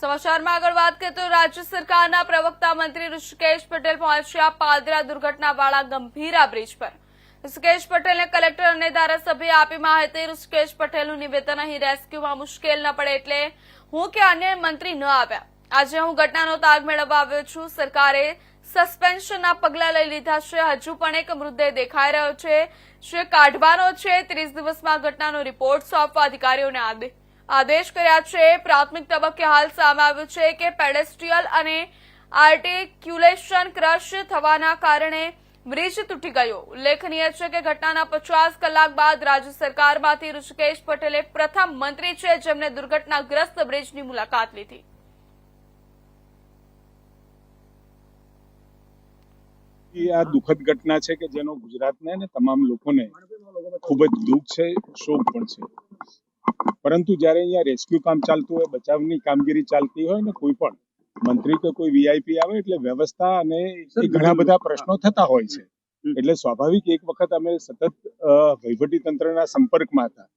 સમાચારમાં આગળ વાત કરીએ તો રાજ્ય સરકારના પ્રવક્તા મંત્રી ઋષિકેશ પટેલ પહોંચ્યા પાદરા દુર્ઘટનાવાળા ગંભીરા બ્રિજ પર. ઋષિકેશ પટેલને કલેક્ટર અને ધારાસભ્યએ આપી માહિતી. ઋષિકેશ પટેલનું નિવેદન અહીં રેસ્ક્યુમાં મુશ્કેલ ન પડે એટલે હું કે અન્ય મંત્રી ન આવ્યા. આજે હું ઘટનાનો તાગ મેળવવા આવ્યો છું. સરકારે સસ્પેન્શનના પગલાં લઈ લીધા છે. હજુ પણ એક મૃતદેહ દેખાઈ રહ્યો છે. જે કાઢવાનો છે. ત્રીસ દિવસમાં ઘટનાનો રિપોર્ટ સોંપવા અધિકારીઓને આદે- આદેશ કર્યા છે. પ્રાથમિક તબક્કે હાલ સામે આવ્યું છે કે પેડેસ્ટ્રીયલ અને આર્ટિક્યુલેશન ક્રશ થવાના કારણે બ્રિજ તૂટી ગયો. ઉલ્લેખનીય છે કે ઘટનાના પચાસ કલાક બાદ રાજ્ય સરકારમાંથી ઋષિકેશ પટેલે પ્રથમ મંત્રી છે જેમણે દુર્ઘટનાગ્રસ્ત બ્રિજની મુલાકાત લીધી. આ દુઃખદ ઘટના છે કે જેનો ગુજરાતને અને તમામ લોકોને ખૂબ જ દુઃખ છે, શોક પણ છે. પરંતુ જ્યારે અહીંયા રેસ્ક્યુ કામ ચાલતું હોય બચાવની કામગીરી ચાલતી હોય ને કોઈ પણ મંત્રી કે કોઈ વીઆઈપી આવે એટલે વ્યવસ્થા અને ઘણા બધા પ્રશ્નો થતા હોય છે. એટલે સ્વાભાવિક એક વખત અમે સતત વહીવટી તંત્રના સંપર્કમાં હતા.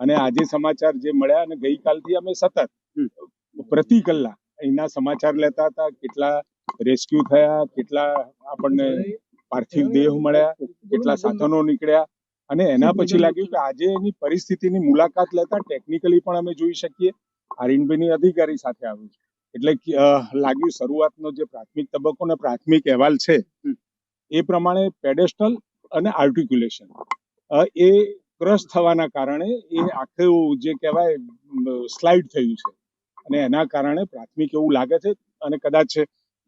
અને આજે સમાચાર જે મળ્યા અને ગઈકાલથી અમે સતત પ્રતિ કલાક અહીંના સમાચાર લેતા હતા કેટલા રેસ્ક્યુ થયા કેટલા આપણને પાર્થિવ દેહ મળ્યા કેટલા સાધનો નીકળ્યા અને એના પછી લાગ્યું કે આજે એની પરિસ્થિતિની મુલાકાત લેતા ટેકનિકલી પણ અમે જોઈ શકીએ. આરએનબીની અધિકારી સાથે આવ્યું એટલે લાગ્યું શરૂઆતનો જે પ્રાથમિક તબક્કો ને પ્રાથમિક અહેવાલ છે એ પ્રમાણે પેડેસ્ટલ અને આર્ટિક્યુલેશન એ ક્રશ થવાના કારણે એ આખું જે કહેવાય સ્લાઇડ થયું છે. અને એના કારણે પ્રાથમિક એવું લાગે છે. અને કદાચ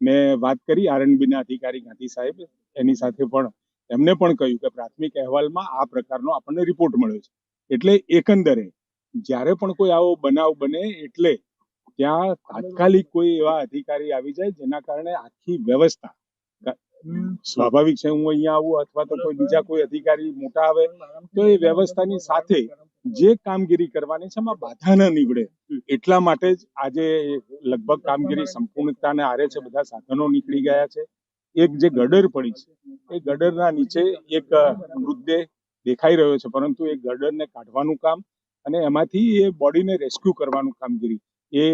મેં વાત કરી આરએનબી ના અધિકારી ગાંધી સાહેબ એની સાથે પણ એમને પણ કહ્યું કે પ્રાથમિક અહેવાલમાં આ પ્રકારનો આપણને રિપોર્ટ મળ્યો છે. એટલે એકંદરે, જ્યારે પણ કોઈ આવો બનાવ બને એટલે ત્યાં તાત્કાલિક કોઈ એવા અધિકારી આવી જાય જેના કારણે આખી વ્યવસ્થા સ્વાભાવિક છે હું અહીંયા આવું અથવા તો કોઈ બીજા કોઈ અધિકારી મોટા આવે, તો એ વ્યવસ્થાની સાથે જે કામગીરી કરવાની છે એમાં બાધા ન નીવડે. એટલા માટે જ આજે લગભગ કામગીરી સંપૂર્ણતાને આરે છે, બધા સાધનો નીકળી ગયા છે. એક જે ગડર પડી છે એ ગડરના નીચે એક મૃતદેહ દેખાઈ રહ્યો છે પરંતુ એ ગડરને કાઢવાનું કામ અને એમાંથી એ બોડીને રેસ્ક્યુ કરવાનું કામગીરી એ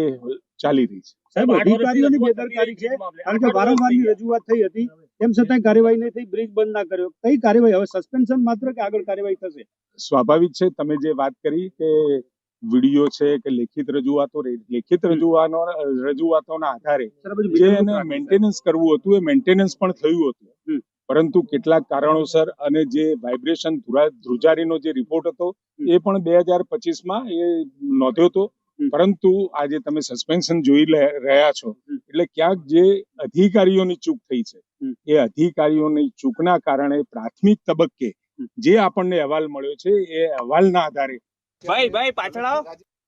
ચાલી રહી છે. સાહેબ અધિકારીઓની બેદરકારી છે કારણ કે વારંવારની રજૂઆત થઈ હતી તેમ છતાં કાર્યવાહી નહીં થઈ બ્રિજ બંધ ના કર્યો. કઈ કાર્યવાહી? હવે સસ્પેન્શન માત્ર કે આગળ કાર્યવાહી થશે? સ્વાભાવિક છે તમે જે વાત કરી કે વીડિયો છે કે લેખિત રજૂઆતો લેખિત રજૂઆતો રજૂઆતોના આધારે જે એને મેન્ટેનન્સ કરવું હતું એ મેન્ટેનન્સ પણ થયું હતું. પરંતુ કેટલાક કારણોસર અને જે વાઇબ્રેશન ધ્રુજારીનો જે રિપોર્ટ હતો એ પણ બે હજાર પચીસમાં એ નોંધ્યો હતો. પરંતુ આજે તમે સસ્પેન્શન જોઈ રહ્યા છો એટલે ક્યાંક જે અધિકારીઓની ચૂક થઈ છે એ અધિકારીઓની ચૂકના કારણે પ્રાથમિક તબક્કે જે આપણને અહેવાલ મળ્યો છે એ અહેવાલના આધારે ભાઈ ભાઈ પાછળ આવો.